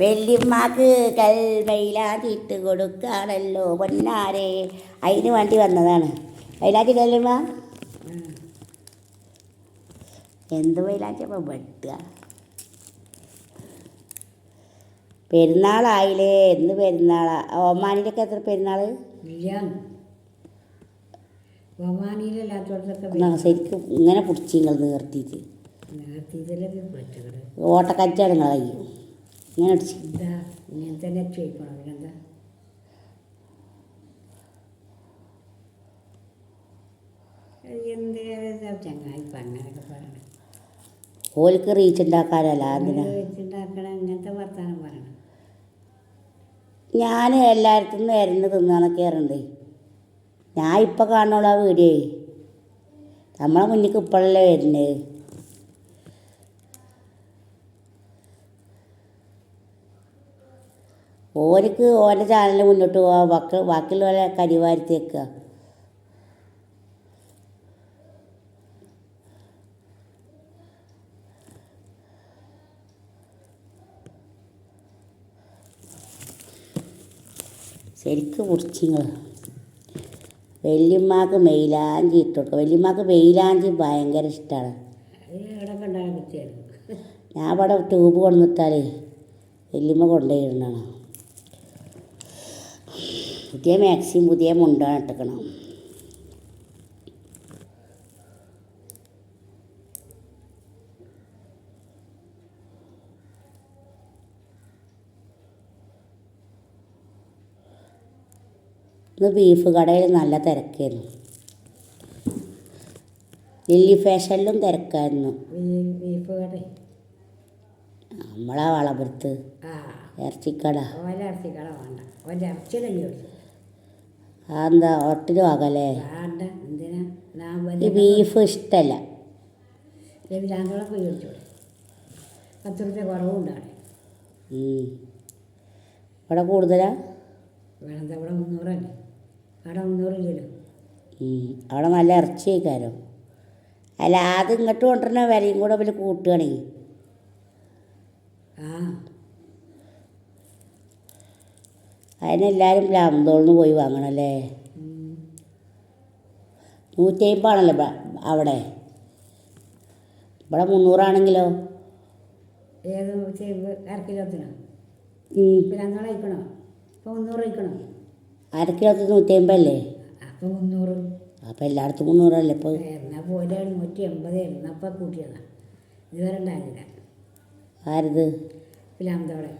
വെല്ലിമ്മക്ക് കൽമയിലാതിട്ട് കൊടുക്കാണല്ലോ പൊന്നാരെ. അതിന് വേണ്ടി വന്നതാണ്. വൈലാറ്റി വെല്ലിമ്മ എന്ത് വയലാറ്റിയപ്പോൾ വെട്ടുക? പെരുന്നാളായില്ലേ? എന്ന് പെരുന്നാളാ. ഓമാനിന്റെ ഒക്കെ എത്ര പെരുന്നാൾ ശരിക്കും ഇങ്ങനെ പിടിച്ചിങ്ങൾ നിർത്തിയിട്ട്. ഓട്ടക്കച്ചാണ് നിങ്ങളെ കയ്യും ഇങ്ങനെ അടിച്ചു എന്താ ഇങ്ങനെ തന്നെ ചോദിക്കണം പിന്നെന്താ എന്തിനാ ചങ്ങായി ഇപ്പം അങ്ങനെയൊക്കെ പറയണം. ഓൽക്ക് റീച്ച് ഉണ്ടാക്കാനല്ല പറയണം. ഞാൻ എല്ലായിടത്തും നിന്ന് എരന്ന് തിന്നാന്നൊക്കെ അറിയണ്ടേ ഞാൻ ഇപ്പം കാണുള്ള ആ വീഡിയോ നമ്മളെ മുന്നിക്ക് ഇപ്പോഴല്ലേ വരുന്നത്. ഓർക്ക് ഓരോ ചാനലിൽ മുന്നോട്ട് പോവാ ബാക്കി ബാക്കിയുള്ളവരെ കരിവാരിത്തി വെക്കുക ശരിക്ക് മുറിച്ചിങ്ങൾ വല്യമ്മക്ക് മെയിലാഞ്ചി ഇട്ട് കൊടുക്കുക വല്യമ്മക്ക് മെയിലാഞ്ചി ഭയങ്കര ഇഷ്ടമാണ് ഞാൻ ഇവിടെ ട്യൂബ് കൊണ്ടുവന്നിട്ടാലേ വല്യമ്മ കൊണ്ടുപോയിടണം പുതിയ മാക്സിയും പുതിയ മുണ്ടാണ് ഇട്ടക്കണം. ഇന്ന് ബീഫ് കടയിൽ നല്ല തിരക്കായിരുന്നു. ലില്ലി ഫാഷനിലും തിരക്കായിരുന്നു. ബീഫ് കട നമ്മളാ വളപുരത്ത്. ഇറച്ചിക്കട. ഓല ഇറച്ചി കട വേണ്ട ഓന്റെ അതെന്താ ഒട്ടിലും ആകല്ലേ? ഈ ബീഫ് ഇഷ്ടമല്ല രവിലാന്തോളം പോയി ചോദിച്ചോളെ പത്ത് റുപ്യ കുറവുണ്ടാണ്. ഉം. ഇവിടെ കൂടുതലാ? വേണമെന്താ ഇവിടെ മുന്നൂറല്ലേ അവിടെ മുന്നൂറില്ലല്ലോ ഉം. അവിടെ നല്ല ഇറച്ചി കഴിക്കാരോ അല്ല അത് ഇങ്ങോട്ട് കൊണ്ടുവരുന്ന വിലയും കൂടെ പിന്നെ കൂട്ടുകയാണെങ്കിൽ. ആ. അതിനെല്ലാവരും ലാഭത്തോളിന് പോയി വാങ്ങണല്ലേ. നൂറ്റി അമ്പതാണല്ലോ അവിടെ. ഇവിടെ മുന്നൂറാണെങ്കിലോ? ഏത് ചേമ്പ് അര കിലോത്തിനോ? ഉം. പിന്നെ അന്നോളം കഴിക്കണോ അപ്പോൾ മുന്നൂറ് കഴിക്കണോ അര കിലോത്തിന് നൂറ്റി അമ്പതല്ലേ അപ്പോൾ മുന്നൂറ്. അപ്പോൾ എല്ലായിടത്തും മുന്നൂറല്ലേ ഇപ്പോൾ എന്നാൽ പോലെ നൂറ്റി എൺപത് എന്നപ്പോൾ കൂട്ടിയതാണ് ഇതുവരെ ഉണ്ടായിരുന്നില്ല. ആരത്? പിലാന്തോടെ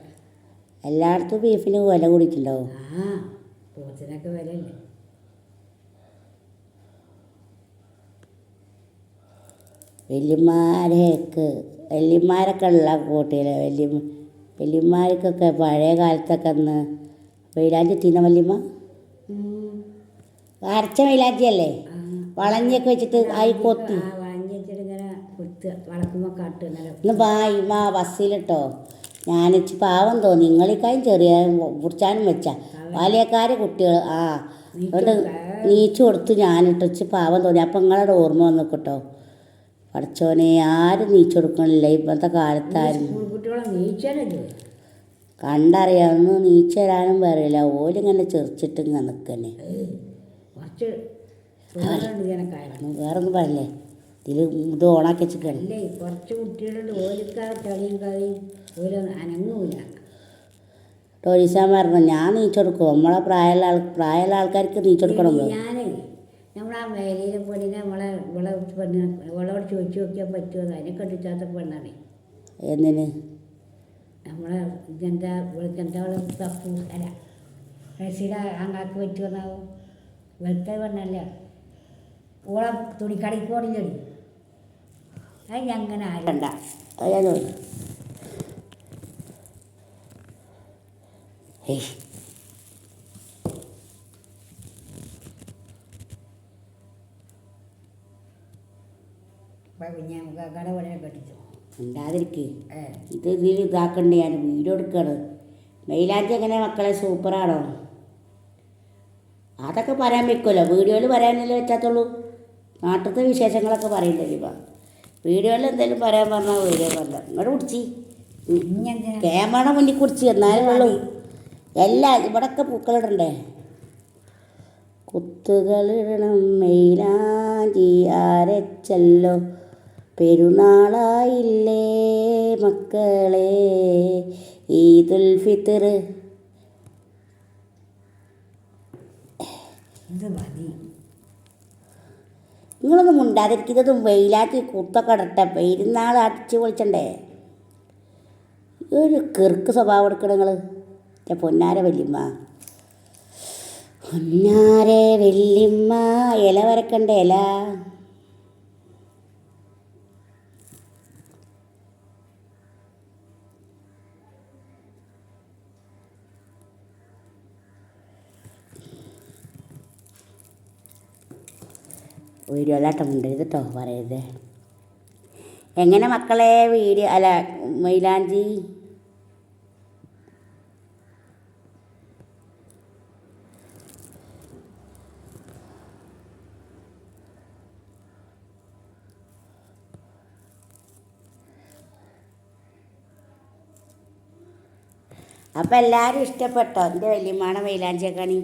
എല്ലായിടത്തും ബീഫിന് വില കൂടിയിട്ടുണ്ടാവും. ആ പോത്തിനൊക്കെ വിലയല്ലേ? വല്യമാരെയൊക്കെ വല്യമാരൊക്കെ ഉള്ള കൂട്ടിയില്ല വലിയ വലിയമാർക്കൊക്കെ പഴയ കാലത്തൊക്കെ അന്ന് വെയിലാഞ്ചി തിന്ന വല്യമ്മ? അരച്ച വെയിലാഞ്ചിയല്ലേ വളഞ്ഞൊക്കെ വെച്ചിട്ട് ആയി കൊത്തി. ഇന്ന് ബായിമ്മ ബസ്സിലിട്ടോ. ഞാനിച്ച് പാവം തോന്നി. നിങ്ങളേക്കാളും ചെറിയ മുറിച്ചാനും വെച്ചാ. ബാല്യക്കാരെ കുട്ടികൾ ആ. അതുകൊണ്ട് നീച്ചു കൊടുത്തു ഞാനിട്ടിച്ച് പാവം തോന്നി. അപ്പം നിങ്ങളുടെ ഓർമ്മ വന്നു കേട്ടോ പഠിച്ചോനെ ആരും നീച്ചു കൊടുക്കണില്ല. ഇപ്പോഴത്തെ കാലത്താരും. കണ്ടറിയാവുന്ന നീച്ചു തരാനും പറയില്ല. ഓലിങ്ങനെ ചെറിച്ചിട്ട് ഇങ്ങനെ നിൽക്കന്നെ വേറൊന്നും പറയില്ലേ? ഇതിൽ ഇത് ഓണാക്കി വെച്ചിട്ടാണ് അല്ലേ കുറച്ച് കുട്ടികളുണ്ട്. ഓലിക്കാ കളിയും കളിയും ഓൽ അനങ്ങൂല. ടോലീസാൻ പറഞ്ഞു ഞാൻ നീച്ചു കൊടുക്കും. നമ്മളെ പ്രായമുള്ള ആൾ പ്രായമുള്ള ആൾക്കാർക്ക് നീച്ചു കൊടുക്കണം ബ്രോ. ഞാനേ നമ്മളാ മേലയിലെ പെണ്ണിനെ നമ്മളെ ഇവളെ പെണ്ണ് ഇവളോട് ചോദിച്ചു നോക്കിയാൽ പറ്റുമോ അതിനെ കണ്ടിച്ചാത്ത പെണ്ണാണ്. എന്തിന്? നമ്മളെ ഇതെന്താ ഇവൾക്ക് എന്താ അവളെ തപ്പു അല്ല റസീല അങ്ങാക്ക് പറ്റുമെന്നാവും വെളുത്ത പെണ്ണല്ല ഓളെ തുണിക്കടയ്ക്ക് പോണില്ലടി. അത് ഞങ്ങനെ ആരും വേണ്ട. അത് ഞാൻ ചോദിച്ചു ഏയ്. ഞാൻ കട പണിയെ കെട്ടിച്ചു. ഉണ്ടാതിരിക്ക് ഇത് ഇതിൽ ഇതാക്കണ്ടേ ഞാൻ വീഡിയോ എടുക്കണത് മെയിലാഞ്ചി എങ്ങനെ മക്കളെ സൂപ്പറാണോ അതൊക്കെ പറയാൻ വെക്കുമല്ലോ വീഡിയോയിൽ പറയാനല്ലേ പറ്റാത്തുള്ളൂ. നാട്ടിലത്തെ വിശേഷങ്ങളൊക്കെ പറയുന്നില്ല ഇപ്പം വീഡിയോയിൽ എന്തെങ്കിലും പറയാൻ പറഞ്ഞാൽ വീഡിയോ പറഞ്ഞ ഇങ്ങോട്ട് കുടിച്ചി ക്യാമറ മുന്നിൽ കുറിച്ച് എന്നാലും ഉള്ളൂ. എല്ലാ ഇവിടൊക്കെ പൂക്കളിടണ്ടേ? കുത്തുകളിടണം മെയിലാഞ്ചി ആരച്ചല്ലോ പെരുന്നാളായില്ലേ മക്കളെ? ഈദുൽ ഫിത്തർ ഇത് മതി. നിങ്ങളൊന്നും മുണ്ടാതിരിക്കുന്നതും വെയിലാക്കി കുത്തൊക്കെ പെരുന്നാൾ അടിച്ച് പൊളിച്ചണ്ടേ. ഒരു കിറുക്ക് സ്വഭാവം എടുക്കണം നിങ്ങൾ എന്റെ പൊന്നാര വല്യമ്മ. പൊന്നാരെ വല്യമ്മ ഇല വരക്കണ്ട ഇല. വീഡിയോ അല്ലാട്ടം ഉണ്ട് കേട്ടോ പറയരുത്. എങ്ങനെ മക്കളെ വീഡിയോ അല്ല മൈലാഞ്ചി? അപ്പം എല്ലാവരും ഇഷ്ടപ്പെട്ടോ? എന്റെ വല്യമ്മാണെ മൈലാഞ്ചിയൊക്കെയാണ്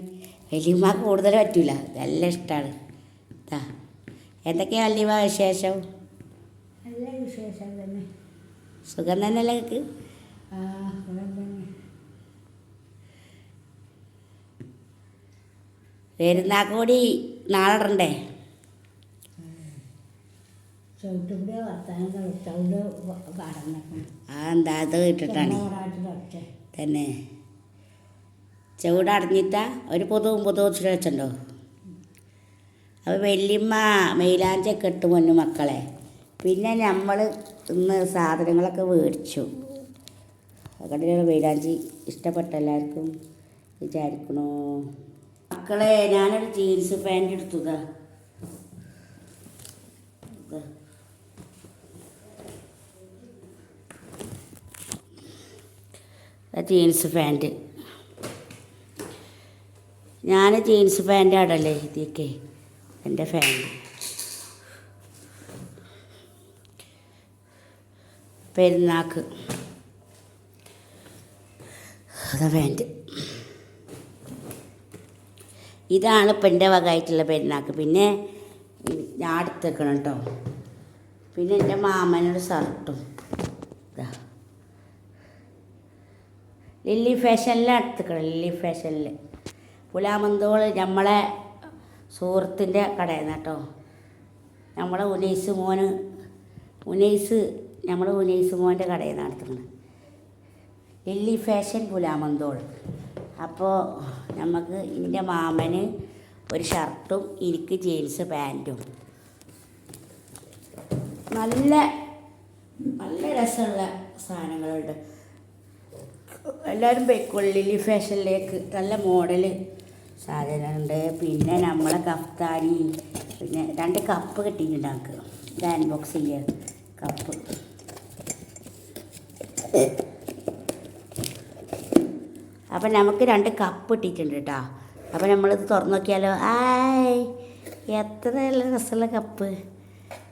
വലിയമ്മ കൂടുതൽ പറ്റില്ല നല്ല ഇഷ്ടമാണ് ഇതാ എന്തൊക്കെയാണ് അല്ലിവ വിശേഷം? നല്ല വിശേഷം തന്നെ. സുഖം തന്നെയല്ലേ നിങ്ങൾക്ക് ആ കൂടി നാളെ ഇടണ്ടേ? ചവിട്ടുകൂടെ വർത്താനം ചവിട് കടന്നേക്കണം. ആ എന്താ അത് ഇട്ടിട്ടാണ് തന്നെ. ചവിടെ അടഞ്ഞിട്ടാ ഒരു പുതുവും പുതുവും ഇച്ചിരി വെച്ചിട്ടുണ്ടോ അപ്പോൾ വല്യമ്മ മെയിലാഞ്ചൊക്കെ ഇട്ട് പൊന്നു മക്കളെ. പിന്നെ നമ്മൾ ഇന്ന് സാധനങ്ങളൊക്കെ മേടിച്ചു. അതുകൊണ്ട് മെയിലാഞ്ചി ഇഷ്ടപ്പെട്ട എല്ലാവർക്കും വിചാരിക്കണോ. മക്കളെ ഞാനൊരു ജീൻസ് പാന്റ് എടുത്തുക. ജീൻസ് പാന്റ് ഞാൻ ജീൻസ് പാന്റ് ആടല്ലേ ഇതൊക്കെ എന്റെ ഫാമിലി പെരുന്നാക്ക്. അതാ ഇതാണ് ഇപ്പം എന്റെ വകയായിട്ടുള്ള പെരുന്നാക്ക്. പിന്നെ ഞാൻ അടുത്തേക്കണം കേട്ടോ. പിന്നെ എന്റെ മാമനൊരു ഷർട്ടും. ലില്ലി ഫാഷനിലെ അടുത്തേക്കണം. ലില്ലി ഫാഷനിൽ പുലാമന്തോൾ നമ്മളെ സുഹൃത്തിന്റെ കടയിൽ കേട്ടോ. നമ്മളെ ഉനൈസ് മോന് ഉനൈസ് നമ്മളെ ഉനൈസ് മോന്റെ കടയിൽ നടത്തുന്നത്. ലില്ലി ഫാഷൻ പുലാമന്തോൾ അപ്പോൾ നമുക്ക് എന്റെ മാമന് ഒരു ഷർട്ടും എനിക്ക് ജീൻസ് പാന്റും. നല്ല നല്ല രസമുള്ള സാധനങ്ങളുണ്ട്. എല്ലാവരും ലില്ലി ഫാഷനിലേക്ക്. നല്ല മോഡൽ സാധനമുണ്ട് പിന്നെ നമ്മളെ കഫ്താനി പിന്നെ രണ്ട് കപ്പ് കിട്ടിയിട്ടുണ്ടാക്കുക. ഇത് അൺബോക്സ് ചെയ്യുക കപ്പ്. അപ്പം നമുക്ക് രണ്ട് കപ്പ് ഇട്ടിട്ടുണ്ട് കേട്ടോ അപ്പം നമ്മളിത് തുറന്നു നോക്കിയാലോ? ആയ് എത്ര നല്ല രസമുള്ള കപ്പ്.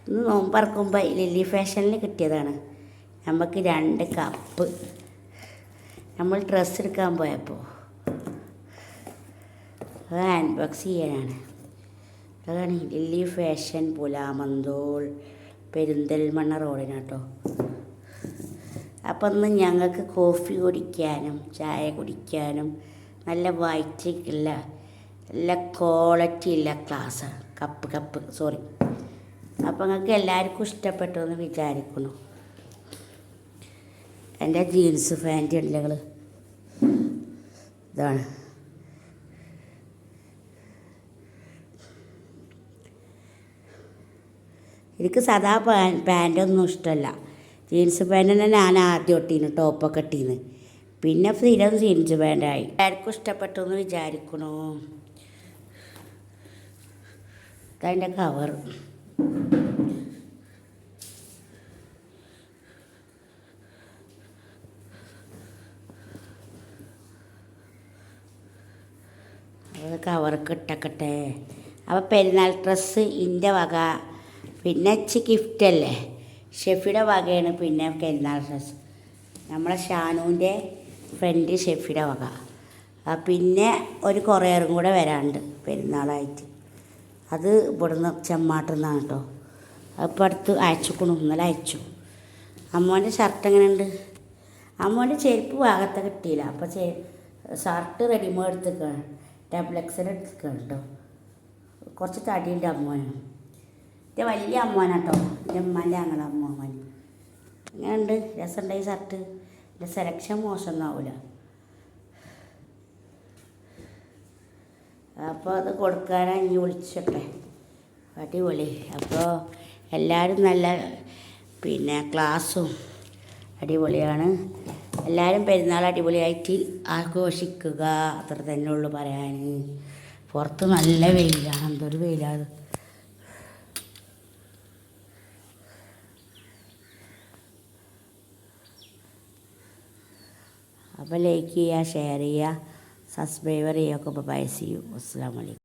ഇന്ന് നോമ്പറക്കുമ്പോൾ ലില്ലി ഫാഷനിൽ കിട്ടിയതാണ്. നമുക്ക് രണ്ട് കപ്പ്. നമ്മൾ ഡ്രസ്സ് എടുക്കാൻ പോയപ്പോൾ അത് അൺബോക്സ് ചെയ്യാനാണ് അതാണ് ലില്ലി ഫാഷൻ പുലാമന്തോൾ പെരിന്തൽമണ്ണ റോഡിനാട്ടോ. അപ്പം ഇന്ന് ഞങ്ങൾക്ക് കോഫി കുടിക്കാനും ചായ കുടിക്കാനും നല്ല വൈറ്റിക്കുള്ള നല്ല ക്വാളിറ്റി ഉള്ള ക്ലാസ് കപ്പ് കപ്പ് സോറി അപ്പം നിങ്ങൾക്ക് എല്ലാവർക്കും ഇഷ്ടപ്പെട്ടു എന്ന് വിചാരിക്കുന്നു. എന്റെ ജീൻസ് ഫാന്റി ഉണ്ടെങ്കിൽ ഇതാണ്. എനിക്ക് സാധാ പാൻ പാന്റൊന്നും ഇഷ്ടമല്ല. ജീൻസ് പാന്റ് തന്നെ ഞാൻ ആദ്യം ഇട്ടീന് ടോപ്പൊക്കെ ഇട്ടീന്ന് പിന്നെ സ്ഥിരം ജീൻസ് പാന്റായി. എല്ലാവർക്കും ഇഷ്ടപ്പെട്ടു എന്ന് വിചാരിക്കണു അതിന്റെ കവർ കവർക്ക് ഇട്ടക്കട്ടെ. അപ്പോൾ പെരുന്നാൾ ഡ്രസ്സ് ഇന്റെ വക പിന്നെ ഇച്ചി ഗിഫ്റ്റല്ലേ ഷെഫിയുടെ വകയാണ് പിന്നെ പെരുന്നാൾ ഡ്രസ്സ് നമ്മളെ ഷാനുവിന്റെ ഫ്രണ്ട് ഷെഫിയുടെ വക. പിന്നെ ഒരു കുറേറും കൂടെ വരാണ്ട് പെരുന്നാളായിട്ട്. അത് ഇവിടുന്ന് ചെമ്മാട്ടിൽ നിന്നാണ് കേട്ടോ. അപ്പോൾ അടുത്ത് അയച്ചുക്കണു ഇന്നലെ അയച്ചു. അമ്മോന്റെ ഷർട്ട് എങ്ങനെയുണ്ട്? അമ്മോന്റെ ചെരുപ്പ് ഭാഗത്ത് കിട്ടിയില്ല. അപ്പോൾ ചെ ഷർട്ട് റെഡിമേഡ് എടുത്തേക്കാണ് ഡബിൾ എക്സൽ എടുത്തേക്കാണ് കേട്ടോ. കുറച്ച് തടിയുണ്ട് അമ്മോന്. ഇത് വലിയ അമ്മോനാട്ടോ. എന്റെ ഉമ്മാന്റെ അങ്ങനെ അമ്മോൻ എങ്ങനെയുണ്ട് ഈ ഷർട്ട്. എന്റെ സെലക്ഷൻ മോശമൊന്നും ആവില്ല അപ്പോൾ അത് കൊടുക്കാനാ ഇനി വിളിച്ചിട്ടെ. അടിപൊളി. അപ്പോൾ എല്ലാവരും നല്ല പിന്നെ ക്ലാസ്സും അടിപൊളിയാണ്. എല്ലാവരും പെരുന്നാൾ അടിപൊളിയായിട്ട് ആഘോഷിക്കുക. അത്ര തന്നെ ഉള്ളൂ പറയാൻ പുറത്ത് നല്ല വെയിലാണ്. എന്തൊരു വെയിലാണ് അപ്പോൾ ലൈക്ക് ചെയ്യുക ഷെയർ ചെയ്യുക സബ്സ്ക്രൈബർ ചെയ്യുക ഒക്കെ അപ്പോൾ പൈസ ചെയ്യും അസ്സാം വലൈക്കും